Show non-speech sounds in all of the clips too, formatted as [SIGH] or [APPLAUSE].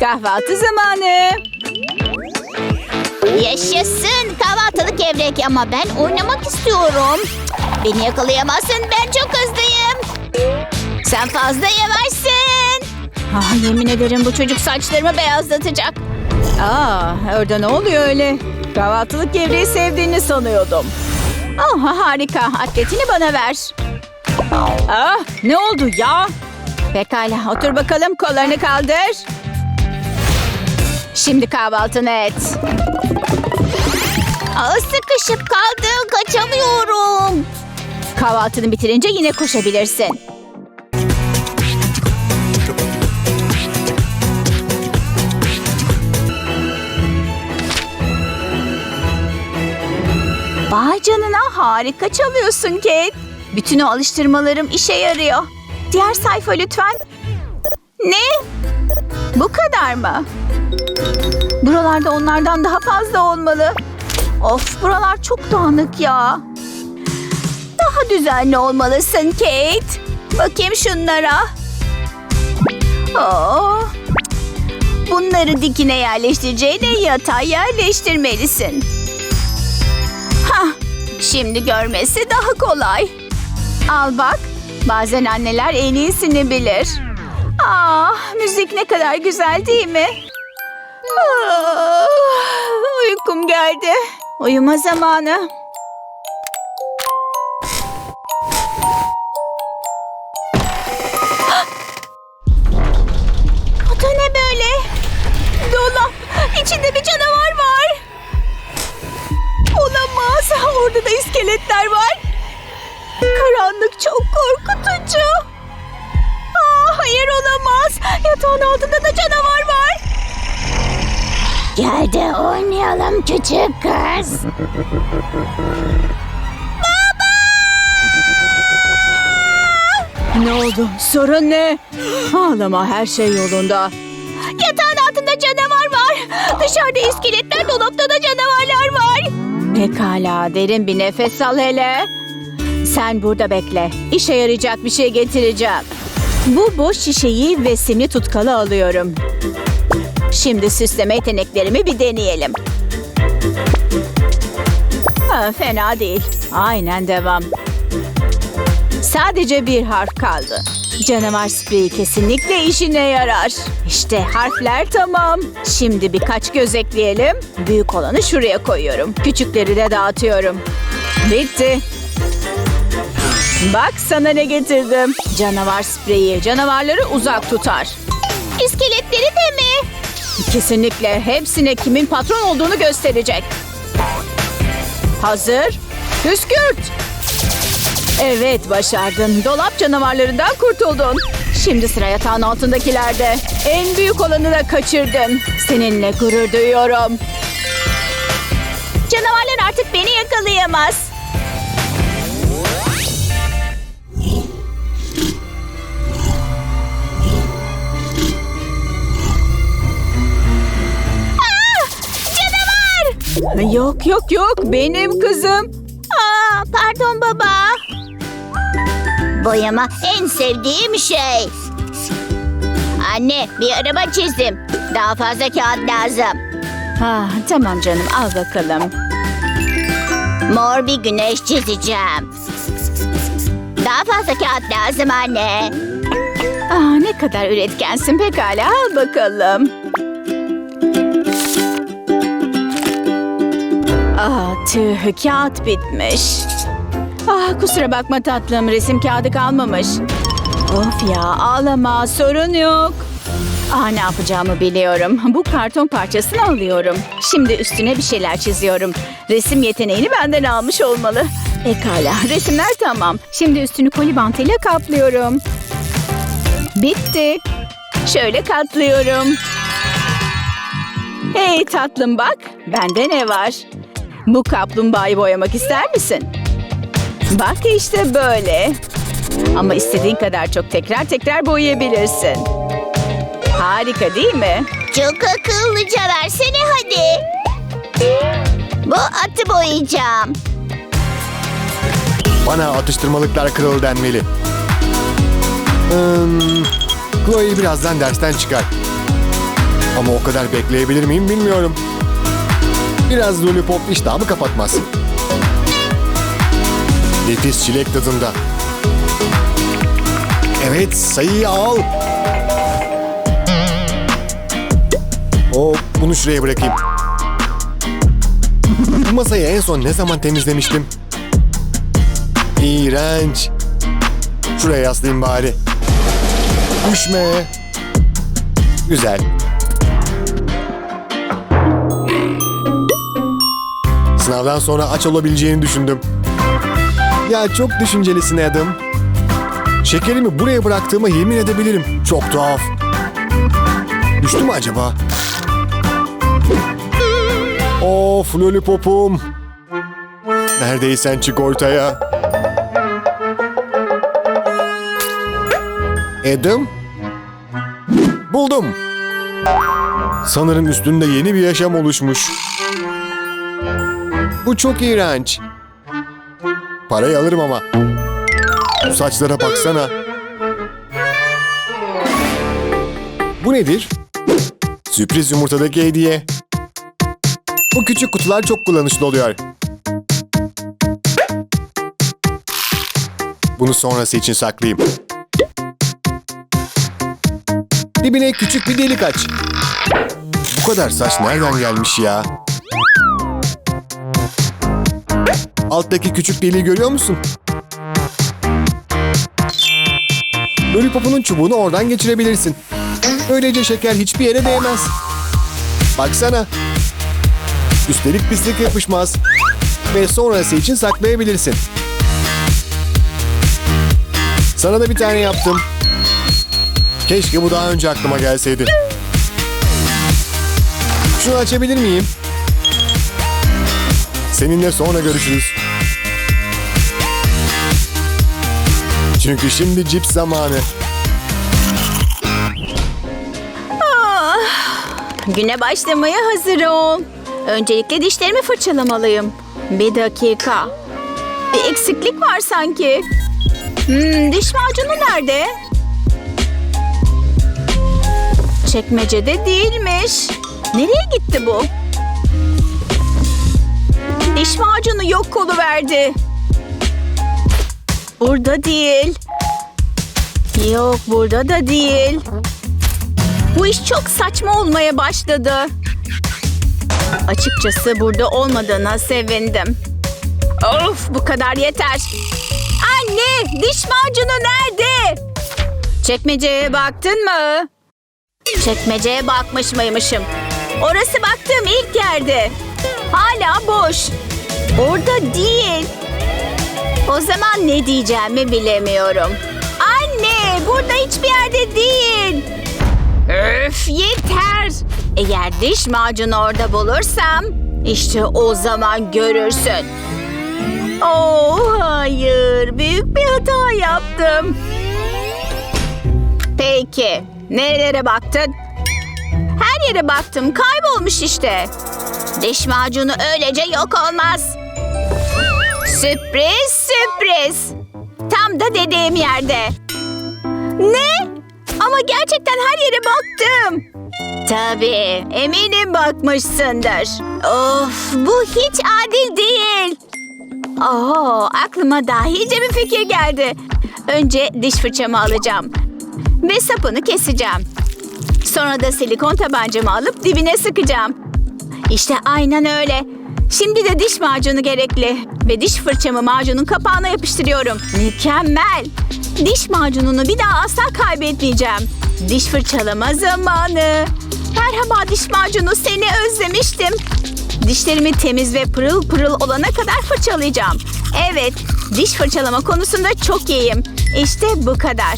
Kahvaltı zamanı. Yaşasın kahvaltılık gevrek ama ben oynamak istiyorum. Beni yakalayamazsın ben çok hızlıyım. Sen fazla yavaşsın. Ah, yemin ederim bu çocuk saçlarımı beyazlatacak. Aa, orada ne oluyor öyle? Kahvaltılık gevreği sevdiğini sanıyordum. Ah, harika. Atletini bana ver. Ah, ne oldu ya? Pekala, otur bakalım. Kollarını kaldır. Şimdi kahvaltını et. Aa, sıkışıp kaldım kaçamıyorum. Kahvaltını bitirince yine koşabilirsin. Vay harika çalıyorsun Kate. Bütün o alıştırmalarım işe yarıyor. Diğer sayfa lütfen. Ne? Bu kadar mı? Buralarda onlardan daha fazla olmalı. Of buralar çok dağınık ya. Daha düzenli olmalısın Kate. Bakayım şunlara. Oo. Bunları dikine yerleştireceğine yatay yerleştirmelisin. Hah, şimdi görmesi daha kolay. Al bak, bazen anneler en iyisini bilir. Ah, müzik ne kadar güzel değil mi? Ah, uykum geldi. Uyuma zamanı. O da ne böyle? Dolap. İçinde bir canavar var. Olamaz. Orada da iskeletler var. Karanlık çok korkutucu. Aa, hayır olamaz. Yatağın altında da canavar var. Gel de oynayalım küçük kız. Ne oldu? Sorun ne? Ağlama her şey yolunda. Yatağın altında canavar var. Dışarıda iskeletler dolapta da canavarlar var. Pekala derin bir nefes al hele. Sen burada bekle. İşe yarayacak bir şey getireceğim. Bu boş şişeyi ve simli tutkalı alıyorum. Şimdi süsleme yeteneklerimi bir deneyelim. Ha, fena değil. Aynen devam. Sadece bir harf kaldı. Canavar spreyi kesinlikle işine yarar. İşte harfler tamam. Şimdi birkaç göz ekleyelim. Büyük olanı şuraya koyuyorum. Küçükleri de dağıtıyorum. Bitti. Bak sana ne getirdim. Canavar spreyi canavarları uzak tutar. İskeletleri de mi? Kesinlikle hepsine kimin patron olduğunu gösterecek. Hazır. Püskürt. Evet başardın. Dolap canavarlarından kurtuldun. Şimdi sıra yatağın altındakilerde. En büyük olanı da kaçırdın. Seninle gurur duyuyorum. Canavarlar artık beni yakalayamaz. Yok yok yok benim kızım. Aa, pardon baba. Boyama en sevdiğim şey. Anne bir araba çizdim. Daha fazla kağıt lazım. Ha, tamam canım al bakalım. Mor bir güneş çizeceğim. Daha fazla kağıt lazım anne. Ah, ne kadar üretkensin pekala al bakalım. Ah tüh kağıt bitmiş. Ah kusura bakma tatlım resim kağıdı kalmamış. Of ya ağlama sorun yok. Ah ne yapacağımı biliyorum. Bu karton parçasını alıyorum. Şimdi üstüne bir şeyler çiziyorum. Resim yeteneğini benden almış olmalı. Pekala resimler tamam. Şimdi üstünü koli bantıyla kaplıyorum. Bitti. Şöyle katlıyorum. Hey tatlım bak, bende ne var? Bu kaplumbağayı boyamak ister misin? Bak işte böyle. Ama istediğin kadar çok tekrar tekrar boyayabilirsin. Harika değil mi? Çok akıllıca versene hadi. Bu atı boyayacağım. Bana atıştırmalıklar kırıl denmeli. Hmm, Chloe birazdan dersten çıkar. Ama o kadar bekleyebilir miyim bilmiyorum. Biraz lollipop iştahımı kapatmaz. Nefis çilek tadında. Evet sayıyı al. O bunu şuraya bırakayım. Bu masayı en son ne zaman temizlemiştim? İğrenç. Şuraya yaslayayım bari. Düşme. Güzel. Sınavdan sonra aç olabileceğini düşündüm. Ya çok düşüncelisin Adam. Şekerimi buraya bıraktığıma yemin edebilirim. Çok tuhaf. Düştü mü acaba? Of lollipopum. Neredeysen çık ortaya. Adam? Buldum. Sanırım üstünde yeni bir yaşam oluşmuş. Bu çok iğrenç. Parayı alırım ama. Bu saçlara baksana. Bu nedir? Sürpriz yumurtadaki hediye. Bu küçük kutular çok kullanışlı oluyor. Bunu sonrası için saklayayım. Dibine küçük bir delik aç. Bu kadar saç nereden gelmiş ya? Alttaki küçük deliği görüyor musun? Lollipopunun çubuğunu oradan geçirebilirsin. Böylece şeker hiçbir yere değmez. Baksana. Üstelik pislik yapışmaz. Ve sonrası için saklayabilirsin. Sana da bir tane yaptım. Keşke bu daha önce aklıma gelseydi. Şunu açabilir miyim? Seninle sonra görüşürüz. Çünkü şimdi cips zamanı. Güne başlamaya hazır ol. Öncelikle dişlerimi fırçalamalıyım. Bir dakika. Bir eksiklik var sanki. Hmm, diş macunu nerede? Çekmecede değilmiş. Nereye gitti bu? Diş macunu yok verdi. Burada değil. Yok burada da değil. Bu iş çok saçma olmaya başladı. Açıkçası burada olmadığına sevindim. Of bu kadar yeter. Anne diş macunu nerede? Çekmeceye baktın mı? Çekmeceye bakmış mıymışım? Orası baktığım ilk yerde. Hala boş. Orada değil. O zaman ne diyeceğimi bilemiyorum. Anne burada hiçbir yerde değil. Öf yeter. Eğer diş macunu orada bulursam işte o zaman görürsün. Oh hayır büyük bir hata yaptım. Peki nerelere baktın? Her yere baktım kaybolmuş işte. Diş macunu öylece yok olmaz. Sürpriz sürpriz. Tam da dediğim yerde. Ne? Ama gerçekten her yere baktım. Tabii, eminim bakmışsındır. Of, bu hiç adil değil. Oo, aklıma dahice bir fikir geldi. Önce diş fırçamı alacağım. Ve sapını keseceğim. Sonra da silikon tabancamı alıp dibine sıkacağım. İşte aynen öyle. Şimdi de diş macunu gerekli. Ve diş fırçamı macunun kapağına yapıştırıyorum. Mükemmel. Diş macununu bir daha asla kaybetmeyeceğim. Diş fırçalama zamanı. Merhaba diş macunu seni özlemiştim. Dişlerimi temiz ve pırıl pırıl olana kadar fırçalayacağım. Evet, diş fırçalama konusunda çok iyiyim. İşte bu kadar.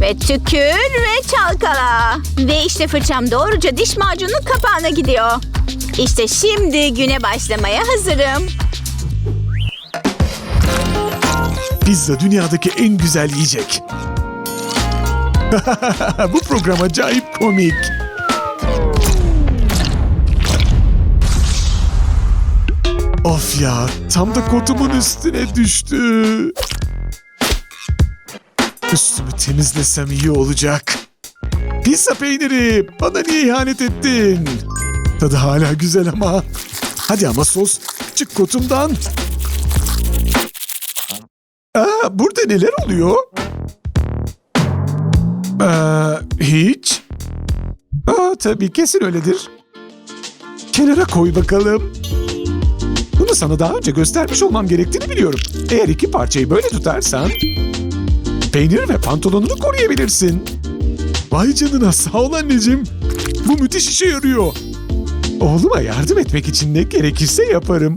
Ve tükür ve çalkala. Ve işte fırçam doğruca diş macunun kapağına gidiyor. İşte şimdi güne başlamaya hazırım. Pizza dünyadaki en güzel yiyecek. [LAUGHS] Bu program acayip komik. Of ya, tam da kotumun üstüne düştü. Üstümü temizlesem iyi olacak. Pizza peyniri. Bana niye ihanet ettin? Tadı hala güzel ama. Hadi ama sos. Çık kutumdan. Aa, burada neler oluyor? Aa, hiç. Aa, tabii kesin öyledir. Kenara koy bakalım. Bunu sana daha önce göstermiş olmam gerektiğini biliyorum. Eğer iki parçayı böyle tutarsan... Peynir ve pantolonunu koruyabilirsin. Vay canına sağ ol anneciğim. Bu müthiş işe yarıyor. Oğluma yardım etmek için ne gerekirse yaparım.